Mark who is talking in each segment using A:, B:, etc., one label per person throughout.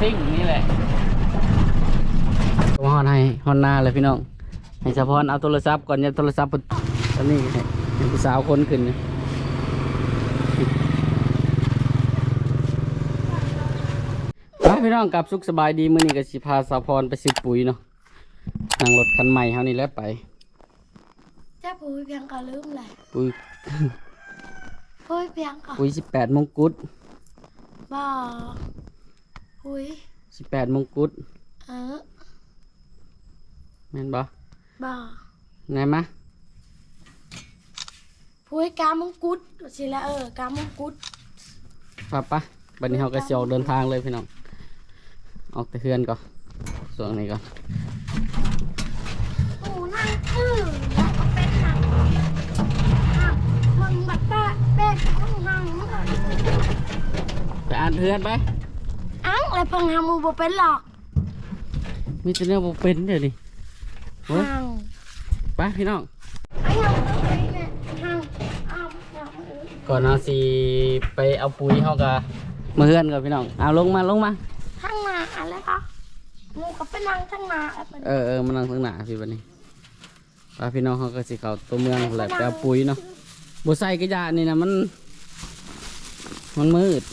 A: ซิ่งนี่แหละมาฮอนให้ฮอนหน้าเลยพี่น้องให้สะพอนเอาโทรศัพท์ก่อนอย่าโทรศัพท์ปุ๊บตอนนี้ให้ให้ผู้สาวคนขึ้นนะไปพี่น้องกลับสุขสบายดีมื้อนี้ก็สิพาสาวพรไปซื้อปุ๋ยเนาะนั่งรถคันใหม่เฮานี่แหล้วไป
B: เจ้าพูดเพียงก็ลืมเลย
A: ปุ๋ย
B: พูดเพียงก็
A: ปุ๋ย18มงกุฎ
B: บ่ พูด
A: 18มงกุฎ
B: เออ
A: แม่นบ่
B: บ่
A: ไงมะ
B: พูดกามงกุฎสิละเออกามงกุฎ
A: ปะปะบัดนี้เฮาก็สิออกเดินทางเลยพี่น้อง ออกแต่เฮือนก่อนส่วนนี้ก่อน
B: โอ้นั่งคือแล้วก็เป็นหนังหนังมึงบัดแปะแปะของหนังมึงอะ
A: ไปอ่านเฮือนไป
B: อะไรพิ่งทำมูบ่เป็นหรอก
A: มีแต่เนื้อบ่เป็นเดี๋ยวนี้เว้ย
B: หัง
A: ไปพี่น้อง
B: ไอ้ยังไอ้เนี่ยหังอ้าวหังเออ
A: ก่อนเอาสิไปเอาปุ๋ยเฮาก็มาเฮือนก่อนพี่น้อง เอาลงมาลงมา
B: ทั้งหนาอะไรคะมูก็เป็นนางทั้งหนาอะไรเป็น
A: เออเออมานั่งข้างหน้าพี่บัดนี้ไปพี่น้องเฮาก็สิเขาตัวเมืองแหละไปเอาปุ๋ยเนาะบ่ใส่กระยานี่นะมัน มันมืด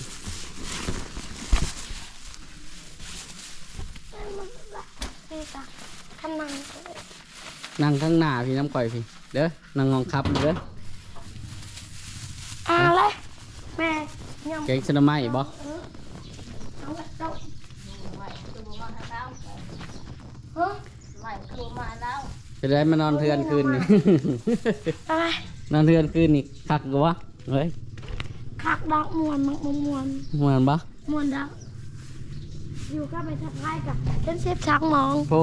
B: นี่จ้ะทั้งนาง
A: นั่งข้างหน้าพี่น้ำก่อยพี่ เด้อ นั่งงองคับเด้อ
B: อ่าเลยแม่ยัง
A: แกงชะนะไม้บ่
B: เอาไว้เอาเฮ้ย
A: จะได้มานอนเทือนคืนนี่
B: อะไร
A: นอนเทือนคืนนี่คักกว่าเฮ้ย
B: คักดอกมวนมักมมวน
A: เหมือนบ่
B: มวนดอกอยู่ก็ไปทักทายกับเป็นเซฟช้างมอง
A: โพ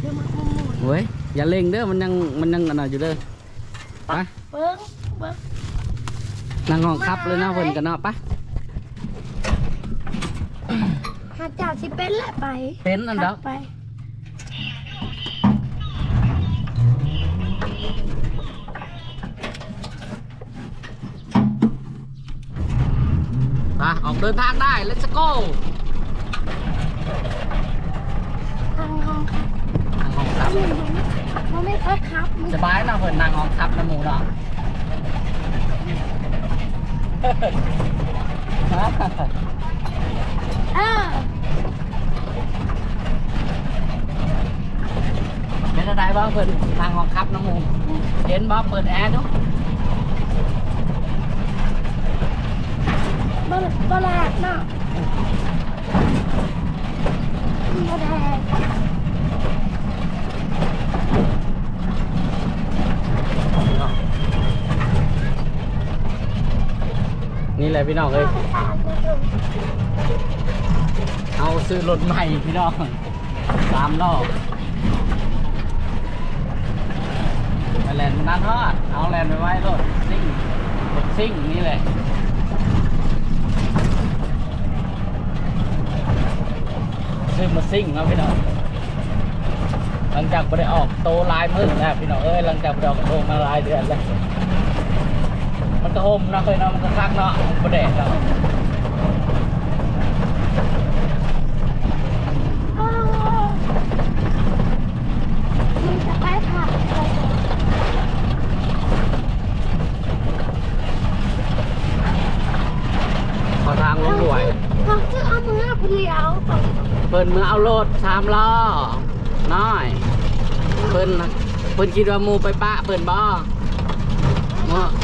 B: เดี๋ยวมักมมวน
A: เฮ้ยอย่าเล่งเด้อมันยังมันยังอันนั้นอยู่เด้อไป
B: เบิ้งเบิ้ง
A: นั่งห้องคับเลยเนาะเพิ่นกันเนาะไป
B: หาจ่าสิเป็นแหละไป
A: เป็นอันดอก
B: ไป
A: ไปออกเดินทางได้ let's go
B: ทางห้องครับ
A: นั่งห้องคับ
B: มันมันไม่ค่อยครับมัน
A: สบายเนาะเพิ่นนั่งห้องคับน้ำหมูเนาะ
B: เออ
A: เป็นอะไรบ้างเพิ่นทางห้องคับน้ำหมูเห็นบ่เปิดแอร์ดู
B: บลบลาดเนาะบลาด
A: นี่ แหละพี่น้องเอ้ยเอาซื้อรถใหม่พี่น้องสามรอไปแลนด์นันทอดเอาแลนด์ไปไว้รถซิ่งรถซิ่งนี่แหละซื้อมาซิ่งเนาะพี่น้องหลังจากไปได้ออกโตลายมือแล้วพี่น้องเอ้ยหลังจากไปออกโตมาลายเดือนแล้ว มันก็โฮมเนาะเคยเนาะมันก็คักเนาะมันก็แดดเนาะ
B: มันจะไปผัก
A: ขอทางลงด้วย
B: ผักจะเอามือผู้เดียว
A: เพิ่นมือเอารถสามล้อน้อยเพิ่นเพิ่นคิดว่ามูไปปะเพิ่นบ่หมู
B: เอาเอา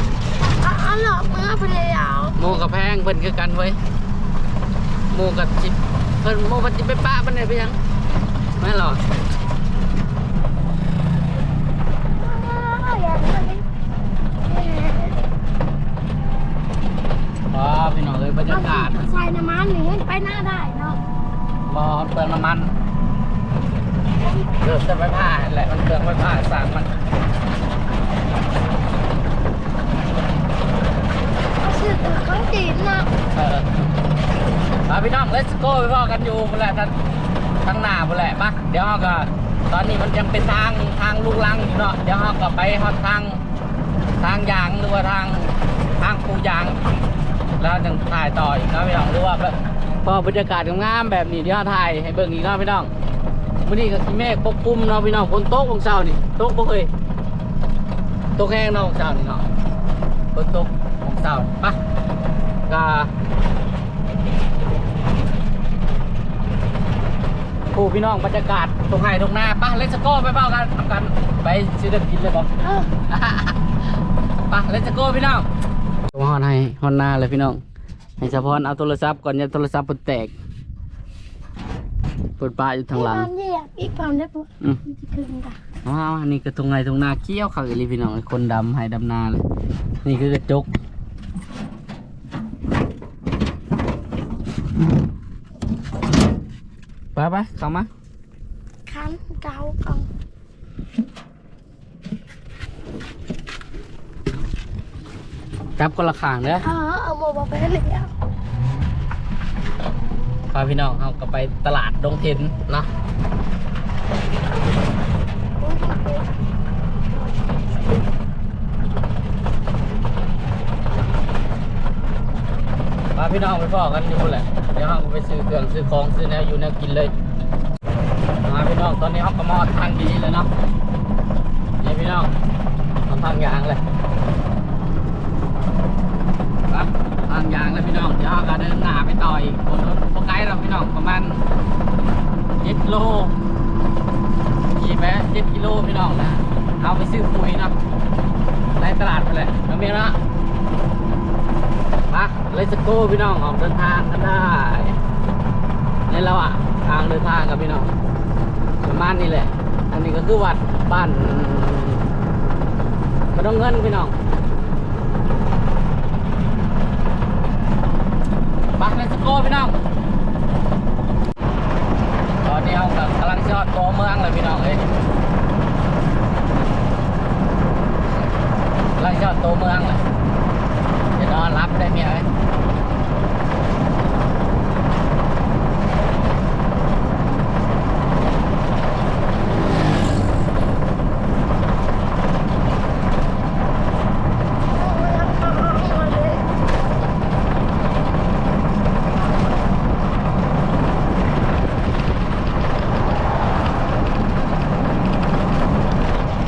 B: หลอกมือผู้เดียว
A: หมูกับแพงเพิ่นคือกันไว้หมูกับจิเพิ่นหมูมันจิไปป้ามันได้ไปยังไม่หรอกอ๋อพี่น้องเอ้ยบรรยากาศ
B: ใส่น้ำมันหรือไปหน้าได้เนาะ
A: บ่เปลืองน้ำมันเกือบจะไปผ่าแหละมันเปลืองไปผ่าสางมัน
B: เขาชื่อตัวเขาจีนเนาะ
A: เออมา พี่น้อง let's go ไปพ่อกันอยู่พุ่นแหละทั้งทั้งหน้าพุ่นแหละปะเดี๋ยวเราก็ตอนนี้มันยังเป็นทางทางลูกลังอยู่เนาะเดี๋ยวเราก็ไปฮอดทางทางยางหรือว่าทางทางปูยาง แล้วจึงถ่ายต่ออีกนะพี่น้องหรือว่าแบบพอบรรยากาศงามๆแบบนี้เดี๋ยวถ่ายให้เบิ่งอีกเนาะพี่น้องมื้อนี้ก็สิเมฆปกคลุมเนาะพี่น้องฝนตกของเช้านี่ตกบ่เคยตกแห้งเนาะของเช้านี่เนาะฝนตกของเช้าปะก็ โอ้พี่น้องบรรยากาศตรงไห้ตรงหน้าปะเลสโก้ไปเปล่ากันทำกันไปซื้อเดินกินเลยบ่
B: เออ
A: ไปเลสโก้พี่น้องลงฮอนให้ฮอนหน้าเลยพี่น้องให้เฉพาะเอาโทรศัพท์ก่อนอย่าโทรศัพท์มันแตกเปิดป้ายอยู่ทางหลัง
B: พี่ความเรียกพี่ความได้ปุ๊บ
A: อืม
B: มันจะคืนกัน
A: อ้าวอันนี้ก็ตรงไหนตรงนาเกี้ยวเขาอีหลีพี่น้องไอ้คนดำให้ดำนาเลยนี่คือกระจก ไปไปเข้ามา
B: คันเกาเกา
A: จับคนละข้างเด้อ
B: เออเอาโมบไปเลยอะ
A: พาพี่น้องเอาก็ไปตลาดดงเทนเนาะ พาพี่น้องไปพ่อกันอยู่แหละเดี๋ยวเราก็ไปซื้อเครื่องซื้อของซื้อแนวอยู่แนวกินเลยมาพี่น้องตอนนี้เขาก็มอทางดีเลยเนาะนี่พี่น้องทำทางยางเลยไปทางยางแล้วพี่น้องเดี๋ยวเราก็เดินหน้าไปต่ออีกคนรถโฟกัสเราพี่น้องประมาณเจ็ดโลขี่ไปเจ็ดกิโลพี่น้องนะเอาไปซื้อปุ๋ยนะในตลาดไปเลยน้องเมียนะ มาเลสโก้พี่น้องออกเดินทางกันได้ในระหว่างทางเดินทางกับพี่น้องประมาณนี้แหละ อันนี้ก็คือวัดบ้านกระดองเงินพี่น้องปักในสโกพี่น้อง ตอนนี้เรากำลังจอดตัวเมืองเลยพี่น้องเอ้ยกำลังจอดตัวเมืองเลยจะนอนรับได้เมียไหม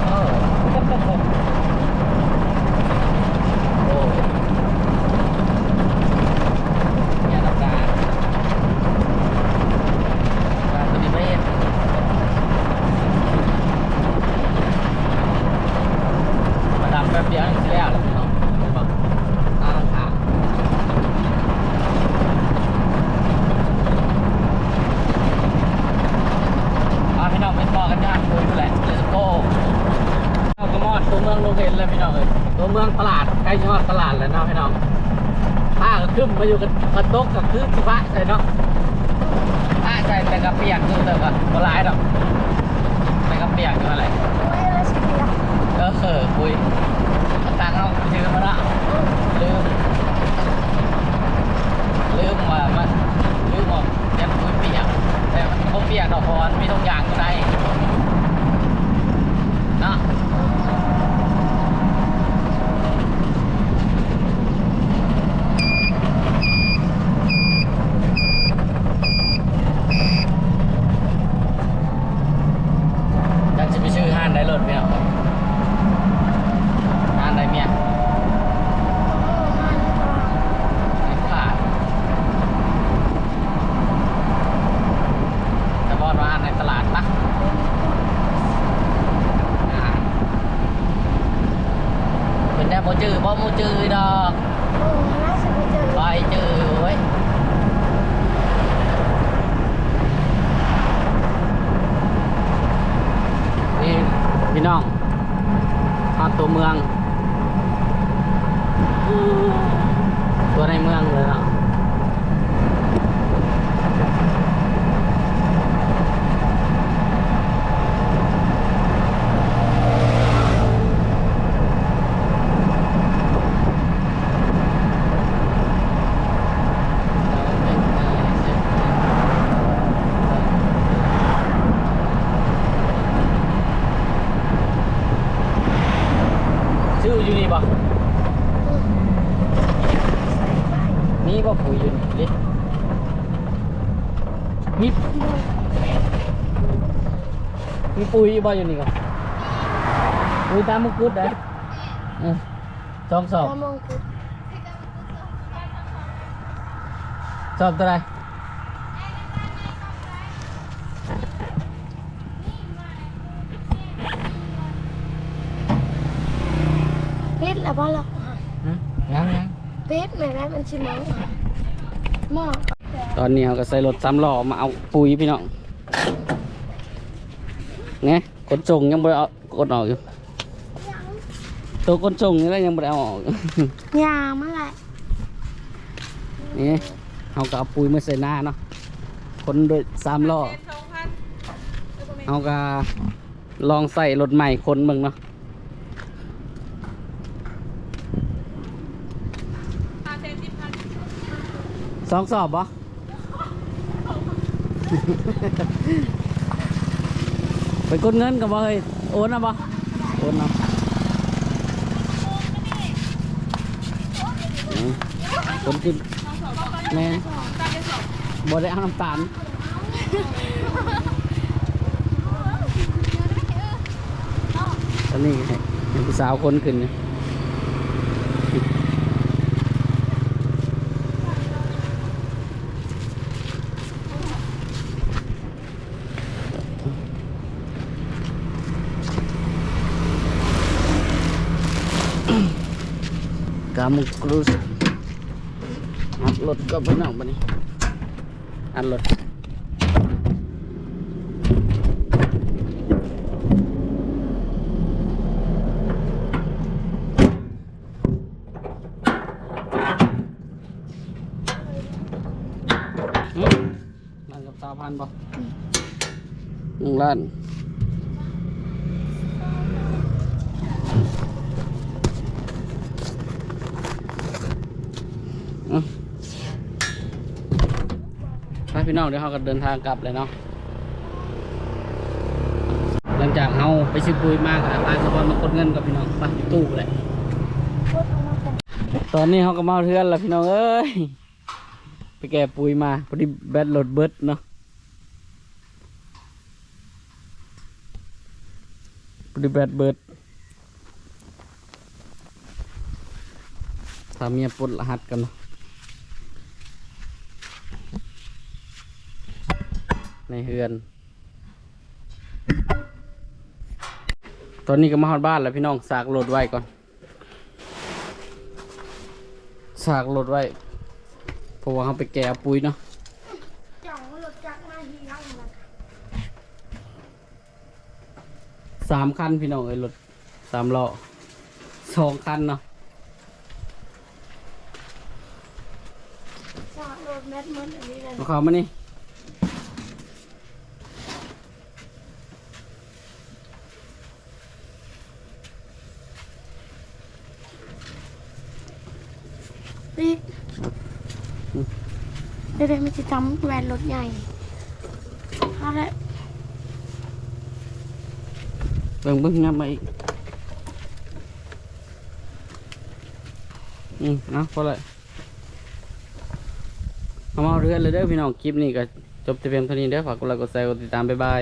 B: เอาเลย
A: เออโอ้เนี่ยน้ำตาตาตัวนี้ไม่เห็นมาดำแป๊บเดียวนี่แล้วแหละพี่น้องเห็นปะตาลังขาอะพี่น้องไปต่อกันย่านคุยแหละ let's go เอากระมอดตัวเมืองโรงเรียนเลยพี่น้องเอ้ยตัวเมืองตลาดใกล้จะฮอดตลาดแล้วเนาะพี่น้องผ้าก็ ขึ้นมาอยู่กับกระตกกับคือสิบะใส่เนาะผ้าใส่แต่กระเปียกอยู่แต่ก็บ่หลายดอกแต่กระเปียกอยู่อะไร
B: โอ้ยแล้วสิอะ
A: เออเออคุยตังค์เอายืมมาละลืมลืมมามันลืมว่าจะคุยเปียกแต่มันเขาเปียกดอกพรมีทุกอย่างอยู่ในเนาะ อยากจะไปชื่อห้านได้รถไหมเอาห้านได้เมียไม่ขาดจะบอกว่าห้านในตลาดปะอ่าเป็นได้บ่ จื้อบ่มูจื้อดอก
B: โอ้ยน่าสนใจ
A: ไปจื้อเว้ยนี่พี่น้องทอดตัวเมือง ตัวในเมืองเลยเนาะ 가 보이는데 이 cái bùi bao nhiêu nè bùi tám mươi cút đấy. Ừ. xong xong. Xong tới đây. Biết là bao lâu? Hả ngắn ngắn. อบ
B: ตามองกุฎ
A: สอบตัวไหน
B: เพชรแล้วบ่หรอก
A: ฮะยังยัง
B: เพชรแม่แม่มันชิมองหม้อ
A: ตอนนี้เราก็ใส่รถสามล้อมาเอาปุ๋ยพี่น้องไงขนส่งยังไม่ได้เอากดออกอยู่ ตัวขนส่งนี่แหละยังไม่ได้เอาออก
B: ยาเมื่อไหร่
A: นี่เอากับปุ๋ยมาใส่หน้าเนาะคนโดยสามล้อเอากะลองใส่รถใหม่คนเบิ่งเนาะ สองสอบปะไปกดเงินกับบ่เฮ้ยโอนนะบ่โอนเอาอืมคนกินแม่นบ่ได้เอาน้ำตาลตอนนี้ให้ผู้สาวคนขึ้นเนี่ย กามุกรุสอัดรถก็ไปนั่งบัดนี้อัดรถอืมนั่งกับสาวพันบ่หนึ่งล้าน อืมไป พี่น้องเดี๋ยวเราก็เดินทางกลับเลยเนาะหลังจากเราไปซื้อปุ๋ยมากอะทางสะพานมากดเงินกับพี่น้องไปอยู่ตู้เลยตอนนี้เขาก็มาเทือนแล้วพี่น้องเอ้ยไปแก่ปุ๋ยมาพอดีแบตรถเบิดเนาะพอดีแบตเบิดถ้าเมียปลดรหัสกันเนาะ ในเฮือน ตอนนี้ก็มาฮอดบ้านแล้วพี่น้องสากรถไว้ก่อน สากรถไว้เพราะว่าเขาไปแก่ปุ๋ยเนาะ
B: จ่องรถจักรมาหีนั่งมัน
A: สามคันพี่น้องเอ้ยรถสามล้อสองคันเนาะ
B: สากรถแมทมันอันนี้เลย
A: เอาเขามานี่
B: นี่เดี๋ยวๆมันจะทำแวนรถใหญ่เอาละ
A: เบิ่งเบิ่งงับมาอีก อืมเอาพอเลยเอามาเอาเรื่อนเลยเด้อพี่น้องคลิปนี้ก็จบแต่เพียงเท่านี้เด้อฝากกดไลค์กดแชร์กดติดตามบ๊ายบาย